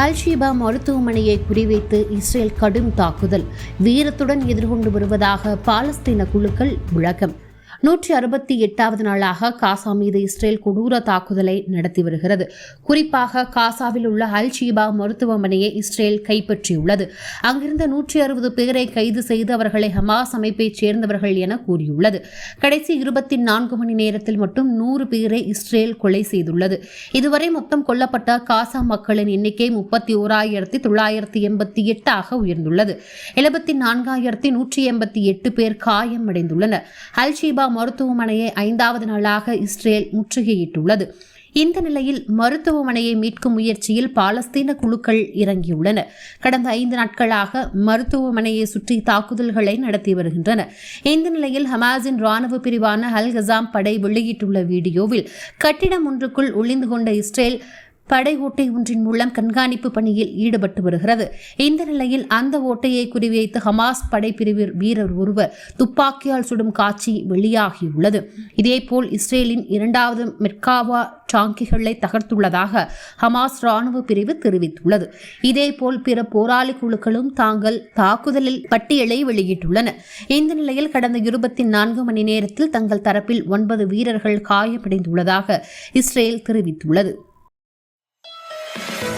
அல்ஷீபா மருத்துவமனையை குறிவைத்து இஸ்ரேல் கடும் தாக்குதல். வீரத்துடன் எதிர்கொண்டு வருவதாக பாலஸ்தீன குழுக்கள் விளக்கம். நூற்றி அறுபத்தி எட்டாவது நாளாக காசா மீது இஸ்ரேல் கொடூர தாக்குதலை நடத்தி வருகிறது. குறிப்பாக காசாவில் உள்ள அல் ஷீபா மருத்துவமனையை இஸ்ரேல் கைப்பற்றியுள்ளது. அங்கிருந்த நூற்றி அறுபது பேரை கைது செய்து அவர்களை ஹமாஸ் அமைப்பைச் சேர்ந்தவர்கள் என கூறியுள்ளது. கடைசி இருபத்தி நான்கு மணி நேரத்தில் மட்டும் நூறு பேரை இஸ்ரேல் கொலை செய்துள்ளது. இதுவரை மொத்தம் கொல்லப்பட்ட காசா மக்களின் எண்ணிக்கை முப்பத்தி ஓராயிரத்தி தொள்ளாயிரத்தி எண்பத்தி எட்டாக உயர்ந்துள்ளது. எழுபத்தி நான்காயிரத்தி நூற்றி எண்பத்தி எட்டு பேர் காயமடைந்துள்ளனர். அல் ஷீபா மருத்துவமனையை ஐந்தாவது நாளாக இஸ்ரேல் முற்றுகையிட்டுள்ளது. இந்த நிலையில் மருத்துவமனையை மீட்கும் முயற்சியில் பாலஸ்தீன குழுக்கள் இறங்கியுள்ளன. கடந்த ஐந்து நாட்களாக மருத்துவமனையை சுற்றி தாக்குதல்களை நடத்தி வருகின்றன. இந்த நிலையில் ஹமாஸின் ராணுவ பிரிவான அல் கசாம் படை வெளியிட்டுள்ள வீடியோவில் கட்டிடம் ஒன்றுக்குள் ஒளிந்து கொண்ட இஸ்ரேல் படை ஓட்டை ஒன்றின் மூலம் கண்காணிப்பு பணியில் ஈடுபட்டு வருகிறது. இந்த நிலையில் அந்த ஓட்டையை குறிவைத்து ஹமாஸ் படைப்பிரிவு வீரர் ஒருவர் துப்பாக்கியால் சுடும் காட்சி வெளியாகியுள்ளது. இதேபோல் இஸ்ரேலின் இரண்டாவது மெர்காவா டாங்கிகளை தகர்த்துள்ளதாக ஹமாஸ் ராணுவ பிரிவு தெரிவித்துள்ளது. இதேபோல் பிற போராளி குழுக்களும் தாங்கள் தாக்குதலில் பட்டியலை வெளியிட்டுள்ளன. இந்த நிலையில் கடந்த இருபத்தி நான்கு மணி நேரத்தில் தங்கள் தரப்பில் ஒன்பது வீரர்கள் காயமடைந்துள்ளதாக இஸ்ரேல் தெரிவித்துள்ளது. Thank you.